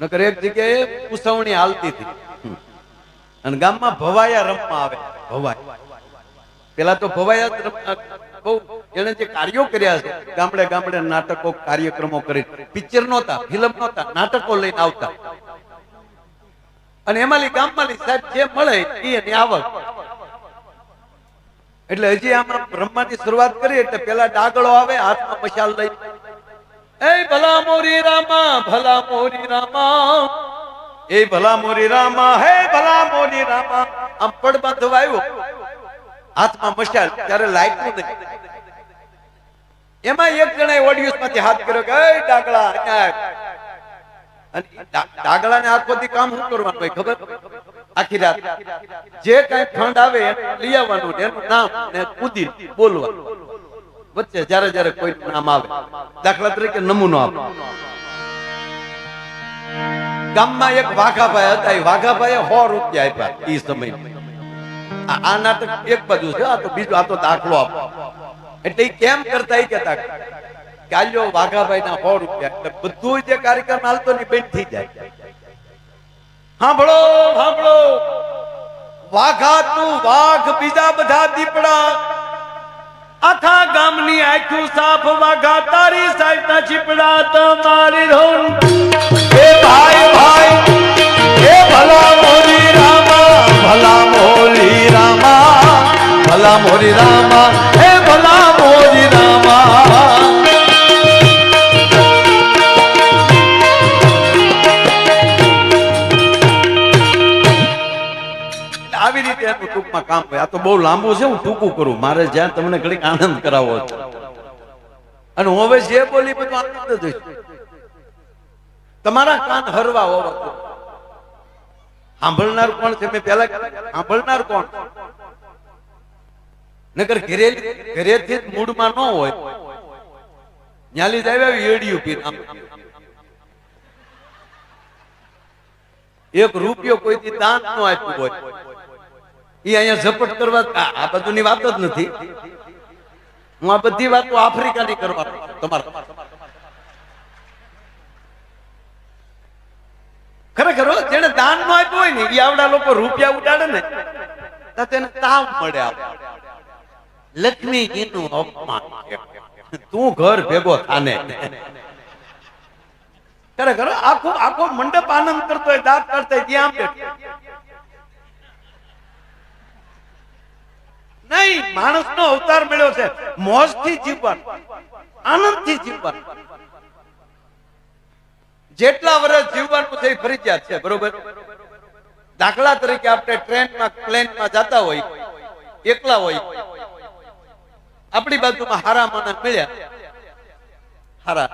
નકર એક જગ્યાએ ઉસવણી હાલતી હતી. અને ગામમાં ભવાયા રમવા આવે. ભવાય. પેલા તો ભવાયા બહુ એને જે કાર્યો કર્યા છે, ગામડે ગામડે નાટકો, કાર્યક્રમો કરી. પિક્ચર નહોતા ફિલ્મ નહોતા, નાટકો લઈને આવતા. અને એમાં ગામમાં સાહેબ જે મળે એ એની આવક. એટલે હજી આમાં રમવાની શરૂઆત કરી, એટલે પેલા ડાગળો આવે, હાથમાં મશાલ લઈ. એ ભલા મોરી રામા ભલા મોરી રામા એ ભલા મોરી રામા હે ભલા મોરી રામા આમ પડ બાંધવા આવ્યો હાથમાં મશાલ ત્યારે લાઈટનું નથી એમાં એક જણા ઓડિયન્સમાંથી હાથ કર્યો કે, એ ડાગળા અહીંયા આવ." અને ડાગળા ને હાથ પરથી કામ શું કરવાનું ભાઈ ખબર? આખી રાત. જે કઈ ફંડ આવે લઈ આવવાનું એનું નામ ને કુદી બોલવાનું. વચ્ચે જ્યારે જ્યારે કોઈ નામ આવે, દાખલા તરીકે નમૂનો આપો. ગામમાં એક વાઘાભાઈ હતા, એ વાઘાભાઈએ સો રૂપિયા આપ્યા એ સમય. આ નાટક એક બાજુ છે, આ તો બીજું, આ તો દાખલો આપો. એટલે એ કેમ કરતા એ કેતા કાલ્યો વાઘાભાઈ ના સો રૂપિયા, એટલે બધું જે કાર્યક્રમ હાલતો ને બેન થઈ જાય. સાંભળો સાંભળો વાઘા તું વાઘ બીજા બધા દીપડા આખા ગામની આખું સાફ વાઘા, તારી સાઈડ ના ચીપડા તમારી ધોન એ ભાઈ ભાઈ, એ ભલા મોરી રામા, ભલા મોરી રામા, ભલા મોરી રામા. કામ હોય. આ તો બહુ લાંબુ છે, હું ટૂંકું કરું. મારે જ્યાં તમને ઘડીક આનંદ કરાવવો છે. અને હવે જે બોલી બધું આનંદ જ તમારા કાન હરવા હોવા સાંભળનાર કોણ છે? મેં પેલા સાંભળનાર કોણ? નગર ઘરે ઘરેથી જ મૂડમાં ન હોય. ન્યાલી જ આવ્યા એડિયું પીને એક રૂપિયો કોઈથી દાન નો આપ્યું હોય. એ અહીંયા ઝપટ કરવા આ બધુંની વાત જ નથી. હું આ બધી વાતો આફ્રિકાની કરવા તમારા ખરેખર જેને દાન નો આપ્યું હોય ને એ આવડા લોકો રૂપિયા ઉડાડે ને, તો તેને તાવ મળે લક્ષ્મી લક્ષ્મીજીનું અપમાન તું ઘર ભેગો થાને. ખરેખર આખો આખો મંડપ આનંદ કરતો હોય દાંત કરતા ત્યાં બેઠો. નહીં, માણસનો અવતાર મળ્યો છે. મોજથી જીવવાનું આનંદથી જીવવાનું. જેટલા વર્ષ જીવવાનું છે ફરજિયાત છે, બરોબર? દાખલા તરીકે આપણે ટ્રેનમાં, પ્લેનમાં જતા હોય, એકલા હોય, આપણી બાજુમાં હારા માણસ મળ્યા. હારા.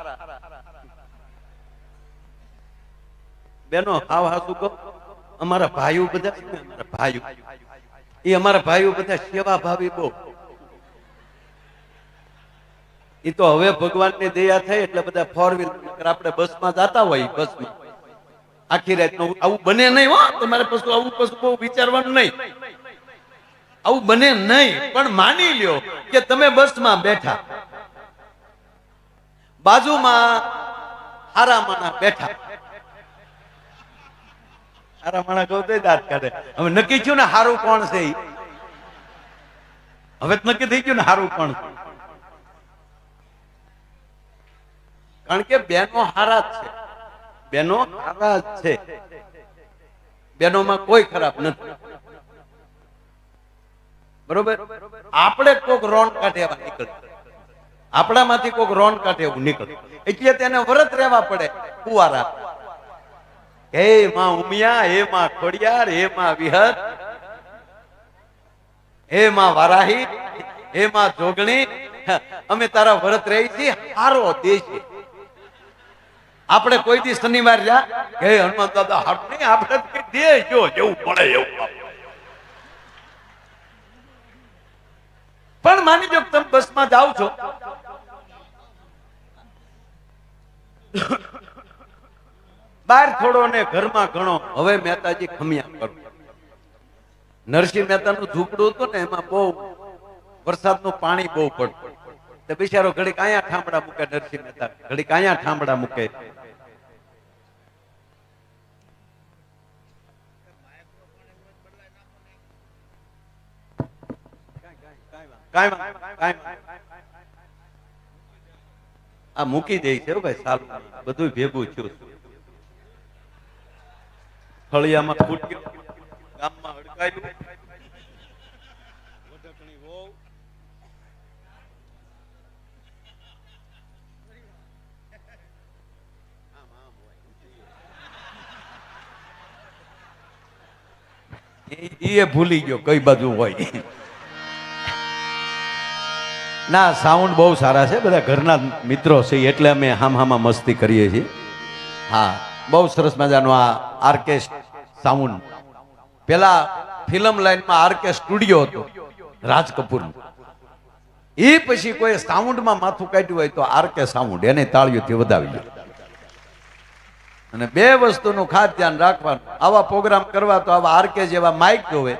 બેનો, હાવ હાસુ કહો. અમારા ભાઈઓ બધા અમારા ભાઈઓ. એ અમારા ભાઈઓ બધા સેવા ભાવી બહુ. એ તો હવે ભગવાનની દયા થઈ એટલે બધા ફોર વ્હીલર આપણે બસમાં જતા હોય બસમાં. આખી રાત આવું બને નહીં હો. તમારે પછી આવું પછી બહુ વિચારવાનું નહીં. આવું બને નહીં. પણ માની લ્યો કે તમે બસમાં બેઠા. બાજુમાં હારા માણા બેઠા. હારા માણા કહું તો દાંત કાઢે. હવે નક્કી થયું ને હારું કોણ છે હવે નક્કી થઈ ગયું ને હારું કોણ કારણ કે બેનો હારા છે. બેનો હારા છે. બેનોમાં કોઈ ખરાબ નથી. બરોબર? આપણે કોક રોન કાઢે એવા નીકળે. આપણામાંથી કોક રોન કાઢે એવું નીકળે. એટલે તેને વ્રત રહેવા પડે કુવારા હે માં ઉમિયા, હે માં ખોડિયાર, હે માં વિહત હે માં વારાહી, હે માં જોગણી અમે તારા વ્રત રહી છીએ, હારો દેશ આપણે કોઈ દી શનિવાર જા હે હનુમાન દાદા હાર નહીં આપણે દેશ જો જેવું પડે એવું પણ માની જો તમે બસમાં જાઓ છો બહાર થોડો ને ઘરમાં ઘણો હવે મહેતાજી ખમિયા કરો. નરસિંહ મહેતાનું ઝૂંપડું હતું ને, એમાં બહુ વરસાદનું પાણી બહુ પડતું. તો બિચારો ઘડીક અહીંયા ઠામડા મૂકે, નરસિંહ મહેતા ઘડીક અહીંયા ઠામડા મૂકે. આ મૂકી દે છે ભાઈ, સારું. બધું ભેગું થયું ફળિયામાં ફૂટ્યું. ગામમાં હડકાયું. એ ભૂલી ગયો, કઈ બાજુ હોય. ના સાઉન્ડ બહુ સારા છે, બધા ઘરના મિત્રો છે, એટલે અમે હામ હામાં મસ્તી કરીએ છીએ. હા, બહુ સરસ મજાનો આ આરકે સાઉન્ડ પેલા ફિલ્મ લાઈનમાં આરકે સ્ટુડિયો હતો, રાજ કપૂર એ પછી કોઈ સાઉન્ડમાં માથું કાઢ્યું હોય તો આરકે સાઉન્ડ એને તાળીઓથી વધાવી લે. અને બે વસ્તુનું ખાસ ધ્યાન રાખવાનું. આવા પ્રોગ્રામ કરવા તો આવા આરકે જેવા માઇક જોવે.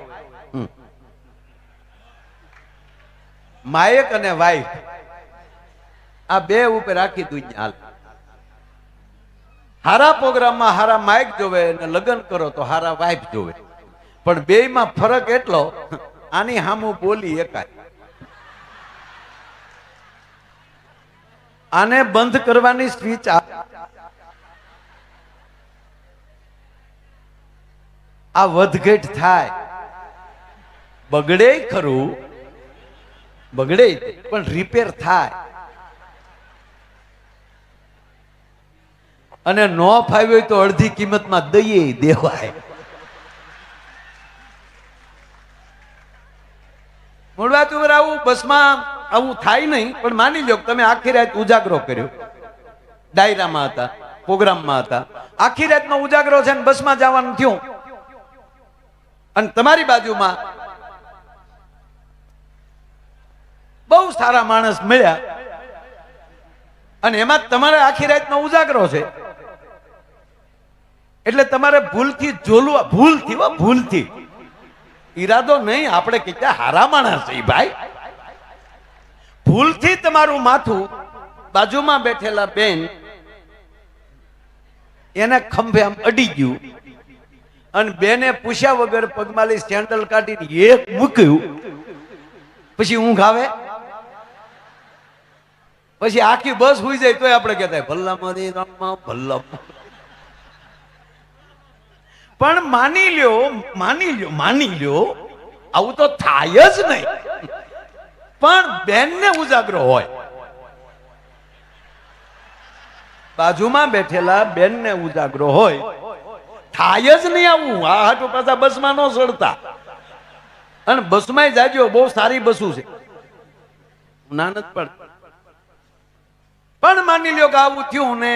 માયક અને વાઇફ. આ બે ઉપર રાખી દુનિયા હાલ. હારા પ્રોગ્રામમાં હારા માઇક જોવે અને લગ્ન કરો તો હારા વાઇફ જોવે. પણ બેયમાં ફરક એટલો, આની હામું બોલી એકાય. આને બંધ કરવાની સ્વીચ આ આ વધઘટ થાય. બગડે ખરું, બગડે પણ રિપેર થાય. અને નો ફાવ્યો હોય તો અડધી કિંમતમાં દઈએ દેવાય. મૂળવાત ઉપર આવું, બસમાં આવું થાય નહીં, પણ માની લો તમે આખી રાત ઉજાગરો કર્યો. ડાયરામાં હતા, પ્રોગ્રામમાં હતા. આખી રાતનો ઉજાગરો છે ને બસમાં જવાનું થયું. અને તમારી બાજુમાં બહુ સારા માણસ મળ્યા. અને એમાં તમારે આખી રાતનો ઉજાગરો છે. એટલે તમારે ભૂલથી જોલવા ભૂલથી હો, ભૂલથી. ઈરાદો નહીં આપણે કેટલા હારા માણસ છે ભાઈ. ભૂલથી તમારું માથું બાજુમાં બેઠેલા બેન એને ખંભે આમ અડી ગયું. અને બેને પૂછ્યા વગર પગમાલી સેન્ડલ કાઢીને એક મૂક્યું. પછી ઊંઘ આવે? પછી આખી બસ હોઈ જાય તોય આપણે કહેતા ભલ્લા મરી રામમાં ભલ્લા પણ માની લ્યો માની લ્યો માની લ્યો, આવું તો થાય જ નહીં. પણ બેનને ઉજાગરો હોય. બાજુમાં બેઠેલા બેનને ઉજાગરો હોય. થાય જ નહીં આવું. આ હાટુ પાછા બસમાં ન સડતા અને બસમાં જાજો બહુ સારી બસું છે. નાનત પણ પણ માની લ્યો કે આવું થયું ને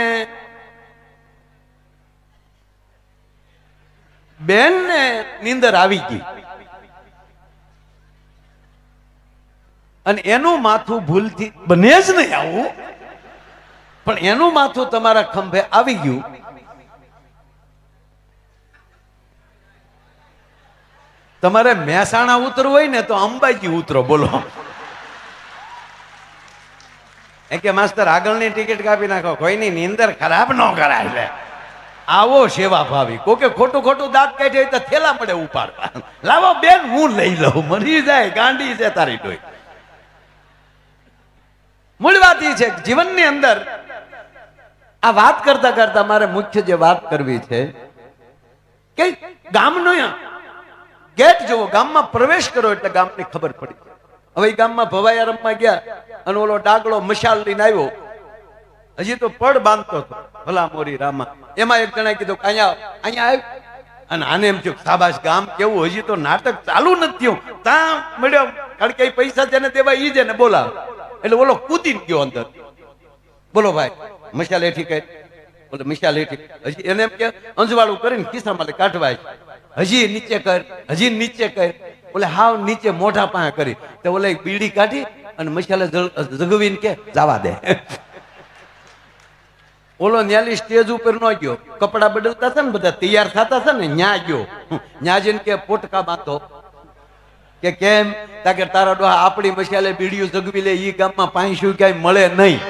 બેન ને નીંદર આવી ગઈ. અને એનું માથું ભૂલથી બને જ નહીં આવું. પણ એનું માથું તમારા ખંભે આવી ગયું. તમારે મહેસાણા ઉતરવું હોય ને તો અંબાજી ઉતરો, બોલો. એ કે, માસ્તર, આગળની ટિકિટ કાપી નાખો. કોઈની નીંદર ખરાબ ન કરાય. આવો સેવા ભાવી. કોકે ખોટું ખોટું દાંત કાઢે તો થેલા પડે ઉપાડવા. લાવો બેન, હું લઈ લઉં. મરી જાય, ગાંડી છે તારી ડોઈ મૂળ વાત એ છે જીવનની અંદર આ વાત કરતા કરતા મારે મુખ્ય જે વાત કરવી છે કે ગામનો ગેટ જોવો ગામમાં પ્રવેશ કરો એટલે ગામની ખબર પડી. હવે ગામમાં ભવાયા રમવા ગયા અને ઓલો ડાગલો મશાલ લઈને આવ્યો. હજી તો પડ બાંધતો હતો. ભલા મોરી રામા. એમાં એક જણા કીધું અહીંયા અહીંયા આવ્યું અને આને એમ થયું સાબાશ ગામ કેવું, હજી તો નાટક ચાલુ નથી થયું. ત્યાં મળ્યો. કારણ કે પૈસા જેને દેવા ઈ જેને બોલાવે. એટલે બોલો કૂદી ગયો અંદર. બોલો ભાઈ, મશાલ એઠી કઈ? બોલે, મશાલ એઠી હજી એને એમ કે, અંજવાળું કરીને ખિસ્સામાં લઈ કાઢવા હજી નીચે કર, હજી નીચે કર. ઓલે હાવ નીચે મોઢા પાસે કરી. તો ઓલે બીડી કાઢી અને મસાલે જગવીને કે, જવા દે. ઓલો ન્યાલી સ્ટેજ ઉપર નો ગયો. કપડા બદલતા હતા ને બધા, તૈયાર થતા હતા ને, ન્યા ગયો. ન્યા જઈને કે પોટકા બાંધો. કે કેમ? તાકે તારા ડોહા આપણી મશાલે બીડીયું જગવી લે, ઈ ગામમાં પાંચશું ક્યાંય મળે નહીં.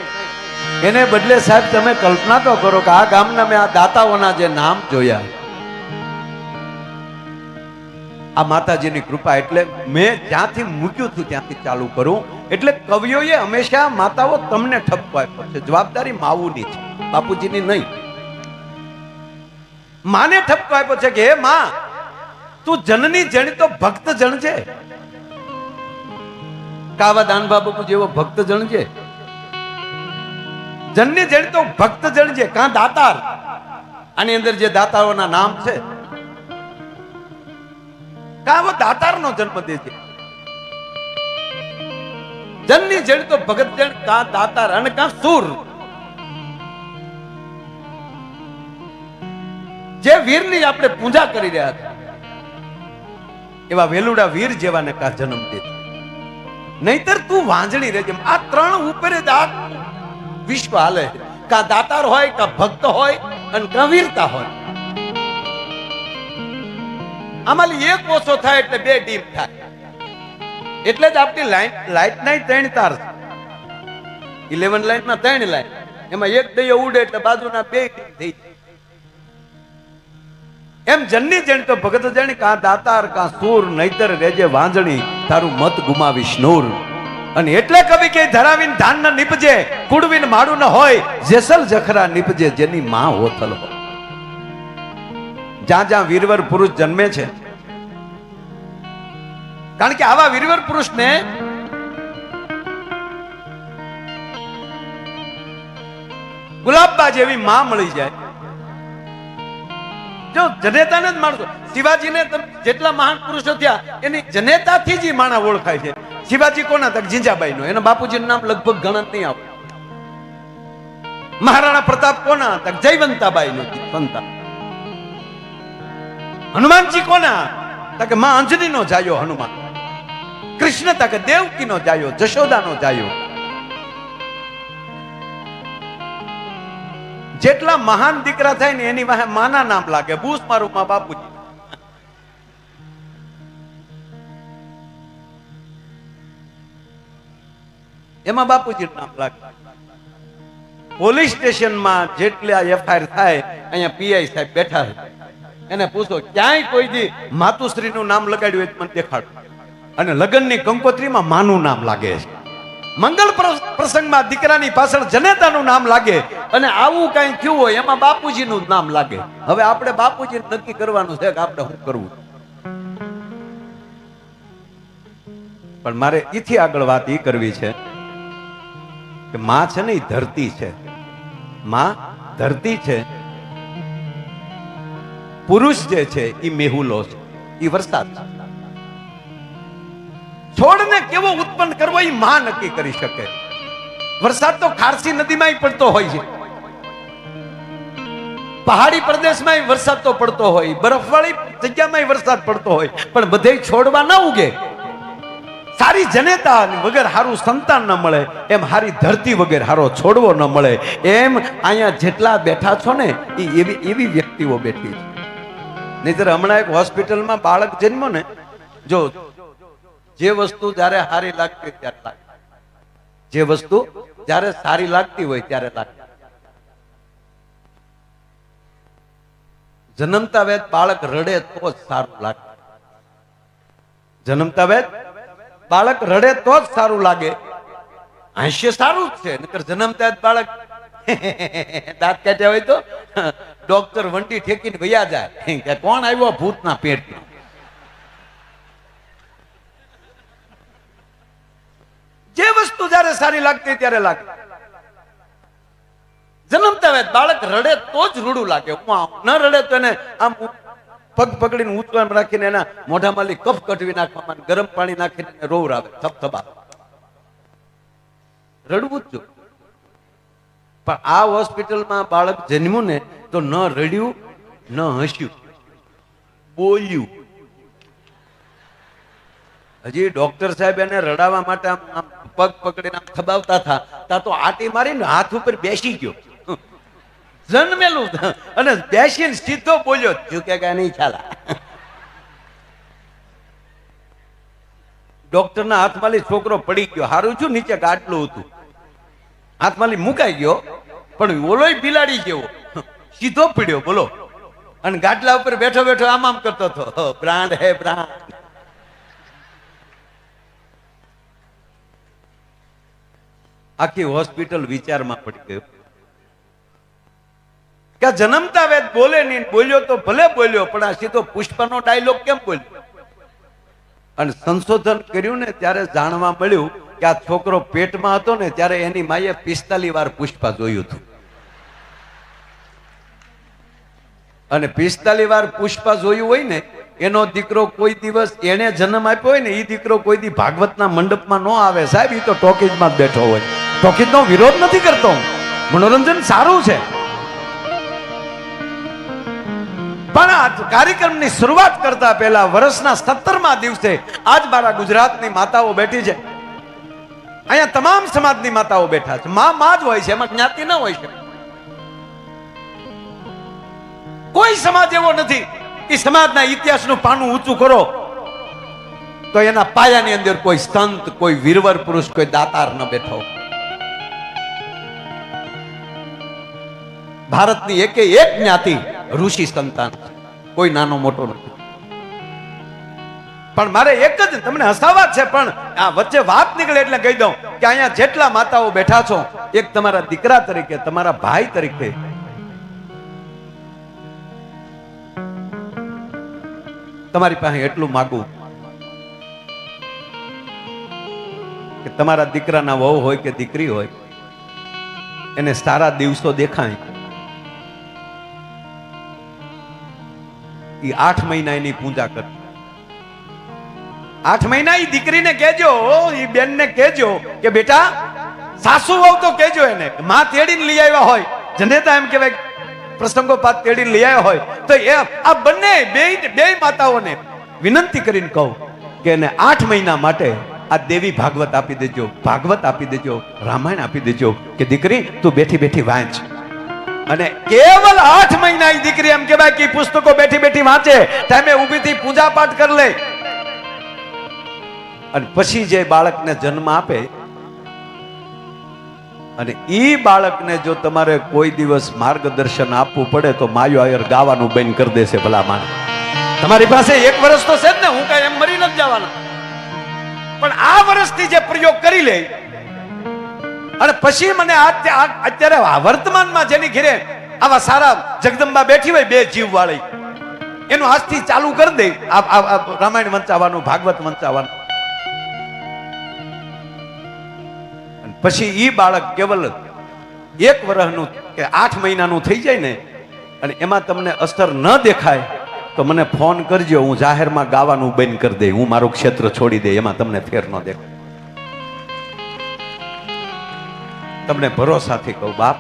એને બદલે સાહેબ તમે કલ્પના તો કરો કે આ ગામના મેં આ દાતાઓના જે નામ જોયા. આ માતાજીની કૃપા એટલે મેં જ્યાંથી મૂક્યું હતું ત્યાંથી ચાલુ કરું. એટલે કવિઓએ હંમેશા માતાઓ તમને ઠપકો આપ્યો છે. જવાબદારી માવુની છે. બાપુજીની નહીં. માને ઠપકો આપ્યો છે કે, હે માં, તું જનની જણી તો ભક્ત જણ છે. કાવા દાન બાબુ જેવો ભક્ત જણ છે. જનની જણ તો ભક્ત જણ છે. કાં દાતાર? આની અંદર જે દાતાઓના નામ છે કાવો દાતારનો જન્મ છે. જનની જેડ તો ભગત જણ કા દાતાર અને કા સુર. જે વીરની આપણે પૂજા કરી રહ્યા હતા, એવા વેલુડા વીર જેવાને કા જન્મ દે નહીતર તું વાંજણી રહેજે. આ ત્રણ ઉપર જ આ વિશ્વ હાલે કા દાતાર હોય, કા ભક્ત હોય અને કા વીરતા હોય. આમાંથી એક ઓછો થાય એટલે બે ડીપ થાય. એટલે જ આપણી લાઈન લાઈટ ના ત્રણ તાર ઇલેવન લાઈનમાં ત્રણ લાઈન એમાં એક દૈયો ઉડે એટલે બાજુના બે થઈ એમ જન્ની જણ તો ભગત જણ કા દાતાર, કા સૂર, નહીતર રેજે વાંજણી, તારું મત ગુમાવીશ નૂર. અને એટલે કવિ કે ધરાવીન ધાન ન નીપજે કુડવીન માડું ન હોય, જેસલ જખરા નીપજે જેની માં હોથલ હોય. જ્યાં જ્યાં વીરવર પુરુષ જન્મે છે. કારણ કે આવા વીરવર પુરુષને ગુલાબબા જેવી માં મળી જાય. જો જનેતાને જ માણસો, શિવાજીને જેટલા મહાન પુરુષો થયા, એની જનેતાથી જ માણા ઓળખાય છે. શિવાજી કોના તક જીંજાબાઈ નો એના બાપુજીનું નામ લગભગ ગણત નહીં આવે મહારાણા પ્રતાપ કોના તક જયવંતાબાઈ નું સંતા હનુમાનજી કોના? તકે માં અંજની નો જાયો હનુમાન. કૃષ્ણ તકે દેવકી નો જાયો જશોદા નો જાયો. જેટલા મહાન દીકરા થાય ને એની વાહે માના નામ લાગે. ભૂસ મારું માં બાપુજી. એમાં બાપુજી નામ લાગે. પોલીસ સ્ટેશનમાં જેટલા એફઆઈઆર થાય, અહીંયા પીઆઈ સાહેબ બેઠા છે. એને પૂછો, ક્યાંય કોઈ દી માતુશ્રીનું નામ લગાડ્યું હોય મને દેખાડો. અને લગ્નની કંકોત્રીમાં માનું નામ લાગે છે. મંગલ પ્ર- પ્રસંગમાં દીકરાની પાછળ જનેતાનું નામ લાગે અને આવું કઈ થયું હોય એમાં બાપુજીનું નામ લાગે. હવે આપણે બાપુજી નક્કી કરવાનું છે કે આપણે શું કરવું? પણ મારે એથી આગળ વાત એ કરવી છે કે માં છે ને એ ધરતી છે. માં ધરતી છે. પુરુષ જે છે એ મેહુલો છે. એ વરસાદ છોડને કેવો ઉત્પન્ન કરવો એ માં નક્કી કરી શકે. વરસાદ તો ખારસી નદીમાં પડતો હોય છે. પહાડી પ્રદેશમાં વરસાદ તો પડતો હોય. બરફવાળી જગ્યામાં વરસાદ પડતો હોય. પણ બધે છોડવા ના ઉગે. સારી જનેતા વગર સારું સંતાન ન મળે. એમ હારી ધરતી વગર સારો છોડવો ન મળે. એમ અહીંયા જેટલા બેઠા છો ને એ એવી એવી વ્યક્તિઓ બેઠી છે. નહીતર હમણાં એક હોસ્પિટલમાં બાળક જન્મો ને, જો, જે વસ્તુ જ્યારે સારી લાગતી ત્યારે લાગે. જે વસ્તુ જ્યારે સારી લાગતી હોય ત્યારે લાગે. જન્મતા વેદ બાળક રડે તો જ સારું લાગે. જન્મતા વેદ બાળક રડે તો જ સારું લાગે. હાસ્ય સારું જ છે, નકર જન્મતા બાળક દાંત કાઢ્યા હોય તો? ડોક્ટર વંટી ઠેકીને ભૈયા જાય. કે, કોણ આવ્યો ભૂતના પેટમાં જે વસ્તુ જ્યારે સારી લાગતી ત્યારે લાગે. જન્મતા હોય બાળક રડે તો જ રૂડું લાગે. ન રડે તો એને આમ પગ પકડીને ઊંચું આમ રાખીને એના મોઢામાં કફ કટવી નાખવામાં ગરમ પાણી નાખીને રોવરાવે. થપથપા. રડવું જ જો પણ આ હોસ્પિટલમાં બાળક જન્મ્યું ને તો ન રડ્યું, ન હસ્યું, બોલ્યું. હજી ડોક્ટર સાહેબ એને રડાવવા માટે આમ પગ પકડીને આમ થબાવતા હતા, તા તો આટી મારીને હાથ ઉપર બેસી ગયો. જન્મેલું અને બેસીને સીધો બોલ્યો ઝુકેગા નહીં ચાલા ડોક્ટરના હાથમાંથી છોકરો પડી ગયો. હારું છું, નીચે ગાટલું હતું. હાથમાંથી મુકાઈ ગયો, પણ ઓલોય બિલાડી જેવો. સીધો પીડ્યો, બોલો. અને ગાટલા ઉપર બેઠો બેઠો આમ આમ કરતો હતો. બ્રાન્ડ હે બ્રાન્ડ આખી હોસ્પિટલ વિચારમાં પડી ગયો. કે જન્મતા વેદ બોલે નહીં, બોલ્યો તો ભલે બોલ્યો, પણ આ સીધો પુષ્પનો ડાયલોગ કેમ બોલ્યો? અને સંશોધન કર્યું ને ત્યારે જાણવા મળ્યું કે આ છોકરો પેટમાં હતો ને ત્યારે એની માએ પિસ્તાલી વાર પુષ્પા જોયું હતું. અને પિસ્તાલી વાર પુષ્પા જોયું હોય ને, એનો દીકરો કોઈ દિવસ એને જન્મ આપ્યો હોય ને એ દીકરો કોઈ દી ભાગવતના મંડપમાં ન આવે. સાહેબ એ તો ટોકીજમાં જ બેઠો હોય. ટોકીજનો વિરોધ નથી કરતો મનોરંજન સારું છે. પણ કાર્યક્રમની શરૂઆત કરતા પહેલા વર્ષના સત્તરમા દિવસે આજ મારા ગુજરાતની માતાઓ બેઠી છે. અહીંયા તમામ સમાજની માતાઓ બેઠા છે. માં માં જ હોય છે, એમાં જ્ઞાતિ ન હોય છે. કોઈ સમાજ એવો નથી. કે સમાજના ઇતિહાસનું પાનું ઊંચું કરો. તો એના પાયાની અંદર કોઈ સંત, કોઈ વીરવર પુરુષ, કોઈ દાતાર ન બેઠો. ભારતની એકે એક જ્ઞાતિ ઋષિ સંતાન. કોઈ નાનો મોટો નથી. પણ મારે એક જ તમને હસાવા છે, પણ આ વચ્ચે વાત નીકળે એટલે કહી દઉં કે અહીંયા જેટલા માતાઓ બેઠા છો, એક તમારા દીકરા તરીકે, તમારા ભાઈ તરીકે. તમારી પાસે એટલું માગું કે તમારા દીકરાના વહુ હોય કે દીકરી હોય, એને સારા દિવસો દેખાય. એ આઠ મહિના એની પૂજા કર આઠ મહિના એ દીકરીને કહેજો એ બેનને કહેજો કે બેટા, સાસુ વહુ તો કહેજો એને માં તેડીને લઈ આવ્યા હોય. જનેતા એમ કહેવાય, પ્રસંગોપાત તેડીને લઈ આવ્યા હોય. તો એ આ બંને બે બે માતાઓને વિનંતી કરીને કહું કે એને આઠ મહિના માટે આ દેવી ભાગવત આપી દેજો, ભાગવત આપી દેજો, રામાયણ આપી દેજો કે દીકરી, તું બેઠી બેઠી વાંચ. અને કેવલ આઠ મહિના દીકરી એમ કહેવાય કે પુસ્તકો બેઠી બેઠી વાંચે. ટાઈમે ઊભીથી પૂજા પાઠ કરી લે. અને પછી જે બાળકને જન્મ આપે, અને એ બાળકને જો તમારે કોઈ દિવસ માર્ગદર્શન આપવું પડે, તો માયો આયર ગાવાનું બંધ કરી દેશે ભલા માને તમારી પાસે એક વર્ષ તો છે જ ને, હું કઈ એમ મરી નથી જવાનો. પણ આ વર્ષથી જે પ્રયોગ કરી લે, અને પછી મને અત્યારે વર્તમાનમાં જેની ઘેરે આવા સારા જગદંબા બેઠી હોય, બે જીવ વાળી એનું આજથી ચાલુ કરી દે. રામાયણ વંચાવાનું, ભાગવત વંચાવાનું. પછી એ બાળક કેવલ એક વર્ષનું કે આઠ મહિનાનું થઈ જાય ને, અને એમાં તમને અસર ન દેખાય, તો મને ફોન કરજો, હું જાહેરમાં ગાવાનું બંધ કરી દે, હું મારું ક્ષેત્ર છોડી દે, એમાં તમને ફેર ન દેખાય. તમને ભરોસાથી કહું, બાપ